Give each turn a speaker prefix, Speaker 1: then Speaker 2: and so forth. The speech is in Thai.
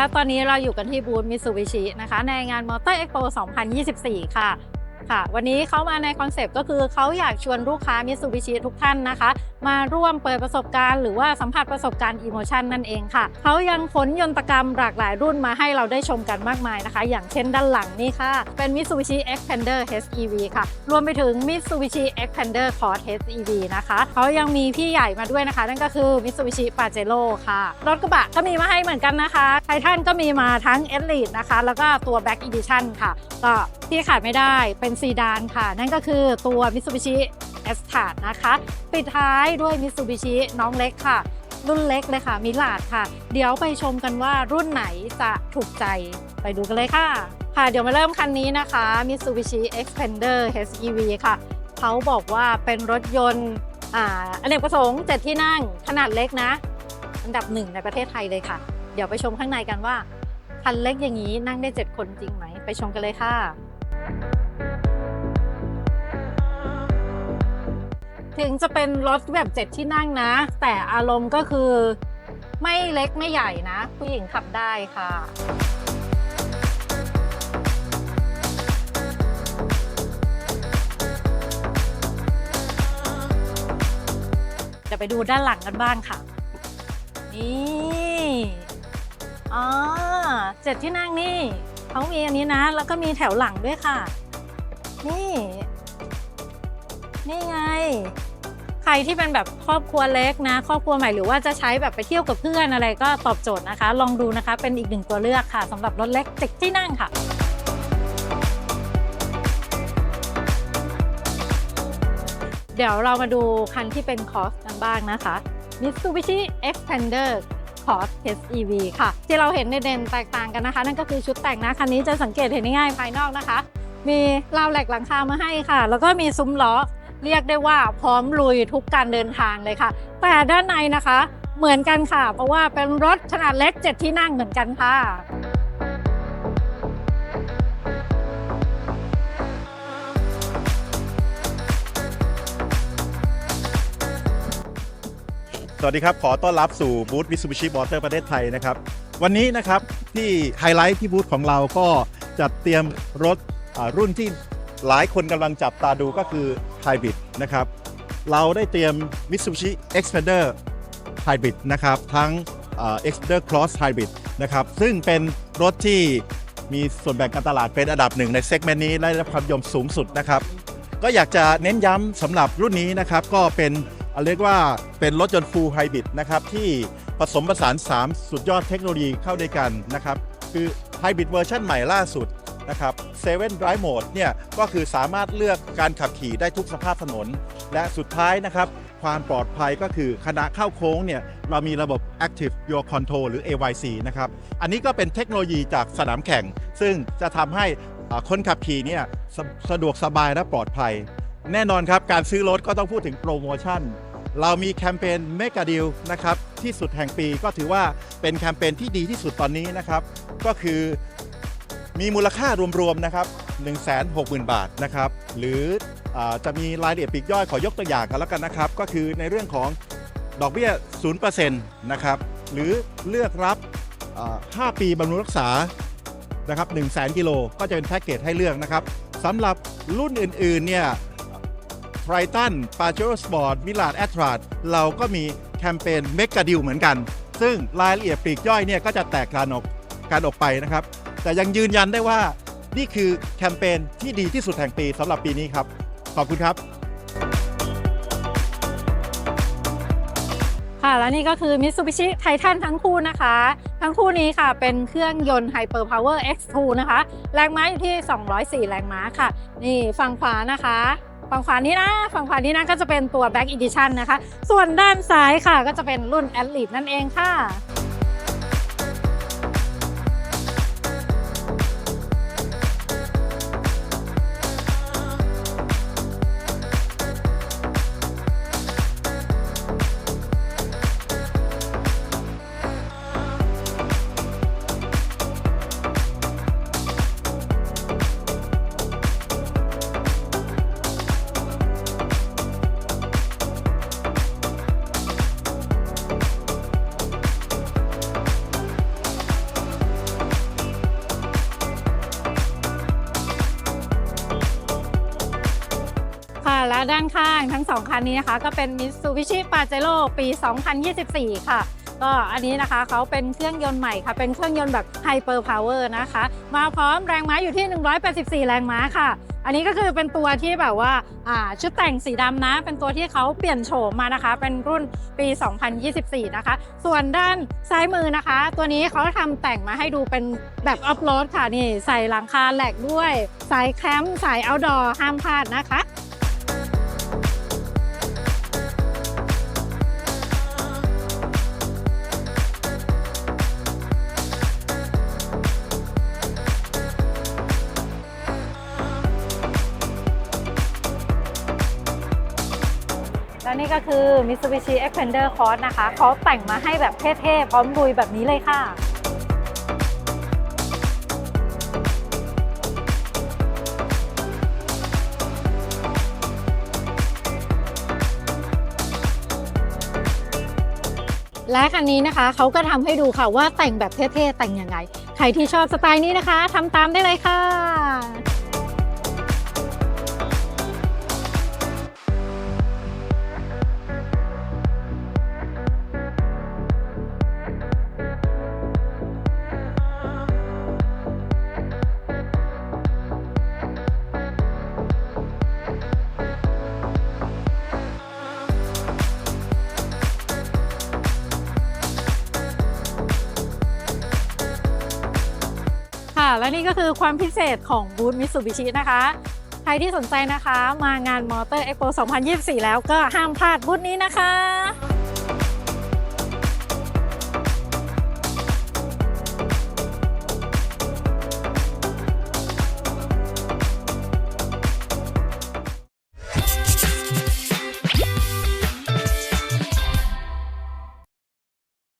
Speaker 1: แล้วตอนนี้เราอยู่กันที่บูธมิ t ซูบิชินะคะ ในงานมอเตอร์เอ็กโป2024 ค่ะ ค่ะวันนี้เขามาในคอนเซปต์ก็คือเขาอยากชวนลูกค้ามิ t ซูบิชิทุกท่านนะคะ มาร่วมเปิดประสบการณ์หรือว่าสัมผัสประสบการณ์อีโมชันนั่นเองค่ะ เขายังขนยนตกรรมหลากหลายรุ่นมาให้เราได้ชมกันมากมายนะคะ อย่างเช่นด้านหลังนี่ค่ะ เป็น Mitsubishi Xpander HEV ค่ะ รวมไปถึง Mitsubishi Xpander Cross HEV นะคะเขายังมีพี่ใหญ่มาด้วยนะคะ นั่นก็คือ Mitsubishi Pajero ค่ะรถกระบะก็มีมาให้เหมือนกันนะคะไททันก็มีมาทั้ง Elite นะคะ แล้วก็ตัว Back Edition ค่ะ ก็ที่ขาดไม่ได้เป็นซีดานค่ะ นั่นก็คือตัว Mitsubishi s t a r นะคะ ปิดท้ายด้วย Mitsubishi น้องเล็กค่ะ รุ่นเล็กเลยค่ะ มิลาดค่ะ เดี๋ยวไปชมกันว่ารุ่นไหนจะถูกใจไปดูกันเลยค่ะ ค่ะ เดี๋ยวมาเริ่มคันนี้นะคะ Mitsubishi Xpander HEV ค่ะ เขาบอกว่าเป็นรถยนต์อ่าอเนกประสงค์7ที่นั่งขนาดเล็กนะ อันดับหนึ่งในประเทศไทยเลยค่ะ เดี๋ยวไปชมข้างในกันว่าคันเล็กอย่างนี้นั่งได้ 7 คนจริงไหม ไปชมกันเลยค่ะ ถึงจะเป็นรถแบบเจ็ดที่นั่งนะ แต่อารมณ์ก็คือไม่เล็กไม่ใหญ่นะ ผู้หญิงขับได้ค่ะเดี๋ยวไปดูด้านหลังกันบ้างค่ะ นี่อ๋อเจ็ดที่นั่งนี่เขามีอันนี้นะ แล้วก็มีแถวหลังด้วยค่ะ นี่ นี่ไง รที่เป็นแบบครอบครัวเล็กนะ ครอบครัวใหม่หรือว่าจะใช้แบบไปเที่ยวกับเพื่อนอะไรก็ตอบโจทย์นะคะ ลองดูนะคะ เป็นอีกหนึ่งตัวเลือกค่ะสำหรับรถเล็กเจ็ดที่นั่งค่ะเดี๋ยวเรามาดูคันที่เป็นคอสกันบ้างนะคะ Mitsubishi Xpander Cross EV ค่ะ ที่เราเห็นในเด่นแตกต่างกันนะคะ นั่นก็คือชุดแต่งนะคันนี้จะสังเกตเห็นได้ง่ายภายนอกนะคะ มีราวแหลกหลังคามาให้ค่ะ แล้วก็มีซุ้มล้อ เรียกได้ว่าพร้อมลุยทุกการเดินทางเลยค่ะ แต่ด้านในนะคะเหมือนกันค่ะ เพราะว่าเป็นรถขนาดเล็ก 7 ที่นั่งเหมือนกันค่ะ
Speaker 2: สวัสดีครับ ขอต้อนรับสู่บูธ Mitsubishi Motor ประเทศไทยนะครับ วันนี้นะครับที่ไฮไลท์ที่บูธของเราก็จัดเตรียมรถรุ่นที่ หลายคนกำลังจับตาดูก็คือ Hybrid นะครับ เราได้เตรียม Mitsubishi Xpander Hybrid นะครับ ทั้ง Xpander Cross Hybrid นะครับ ซึ่งเป็นรถที่มีส่วนแบ่งการตลาดเป็นอันดับหนึ่งในเซกเมนต์นี้ได้รับความนิยมสูงสุดนะครับ ก็อยากจะเน้นย้ำสำหรับรุ่นนี้นะครับ ก็เป็นเรียกว่าเป็นรถยนต์ Full Hybrid นะครับที่ผสมผสาน 3 สุดยอดเทคโนโลยีเข้าด้วยกันนะครับ คือ Hybrid เวอร์ชันใหม่ล่าสุด นะครับ7 Drive Mode เนี่ยก็คือสามารถเลือกการขับขี่ได้ทุกสภาพถนน และสุดท้ายนะครับ ความปลอดภัยก็คือขณะเข้าโค้งเนี่ยเรามีระบบ Active Your Control หรือ AYC นะครับ อันนี้ก็เป็นเทคโนโลยีจากสนามแข่ง ซึ่งจะทำให้คนขับขี่เนี่ยสะสะดวกสบายและปลอดภัย แน่นอนครับการซื้อรถก็ต้องพูดถึงโปรโมชั่นเรามีแคมเปญเมก a ดิลนะครับที่สุดแห่งปีก็ถือว่าเป็นแคมเปญที่ดีที่สุดตอนนี้นะครับ ก็คือ มีมูลค่ารวมๆนะครับ160,000 บาทนะครับ หรืออจะมีรายละเอียดปลีกย่อยขอยกตัวอย่างกันแล้วกันนะครับ ก็คือในเรื่องของดอกเบี้ย 0%นะครับ หรือเลือกรับ 5 ปีบำรุงรักษา นะครับ1 0 0 0 0 0 กิโล ก็จะเป็นแพ็กเกจให้เลือกนะครับสำหรับรุ่นอื่น ๆ เนี่ยไทรตันปาเจโร่สปอร์ตมิลาดแอตราดเราก็มีแคมเปญเมก a ดิลเหมือนกัน ซึ่งรายละเอียดปลีกย่อยเนี่ยก็จะแตกการออกการออกไปนะครับ แต่ยังยืนยันได้ว่า นี่คือแคมเปญที่ดีที่สุดแห่งปีสำหรับปีนี้ครับ ขอบคุณครับ
Speaker 1: ค่ะ และนี่ก็คือ Mitsubishi Titan ทั้งคู่นะคะ ทั้งคู่นี้ค่ะเป็นเครื่องยนต์ Hyper Power X2 นะคะ แรงม้าอยู่ที่ 204 แรงม้าค่ะ นี่ฝั่งขวานะคะฝั่งขวานี้นะ ฝั่งขวานี้นะก็จะเป็นตัว Back Edition นะคะ ส่วนด้านซ้ายค่ะก็จะเป็นรุ่น Elite นั่นเองค่ะ และด้านข้างทั้งสองคันนี้นะคะ ก็เป็น Mitsubishi Pajero ปี 2024 ค่ะ ก็อันนี้นะคะเขาเป็นเครื่องยนต์ใหม่ค่ะ เป็นเครื่องยนต์แบบ Hyper Power นะคะ มาพร้อมแรงม้าอยู่ที่ 184 แรงม้าค่ะ อันนี้ก็คือเป็นตัวที่แบบว่าาชุดแต่งสีดำนะ เป็นตัวที่เขาเปลี่ยนโฉมมานะคะ เป็นรุ่นปี 2024 นะคะ ส่วนด้านซ้ายมือนะคะ ตัวนี้เขาทำแต่งมาให้ดูเป็นแบบออฟโรดค่ะนี่ใส่หลังคาแหลกด้วย สายแคมป์สายเอาดอร์ห้ามพลาดนะคะ นี่ก็คือ Mitsubishi Xpander Cross นะคะเขาแต่งมาให้แบบเท่ๆ พร้อมลุยแบบนี้เลยค่ะและคันนี้นะคะเขาก็ทำให้ดูค่ะว่าแต่งแบบเท่ๆ แต่งยังไง ใครที่ชอบสไตล์นี้นะคะทำตามได้เลยค่ะ และนี่ก็คือความพิเศษของบูธมิ t ูบิชินะคะ ใครที่สนใจนะคะ มางานมอเตอร์เอ็กโป2024 แล้วก็ห้ามพลาดบูธนี้นะคะ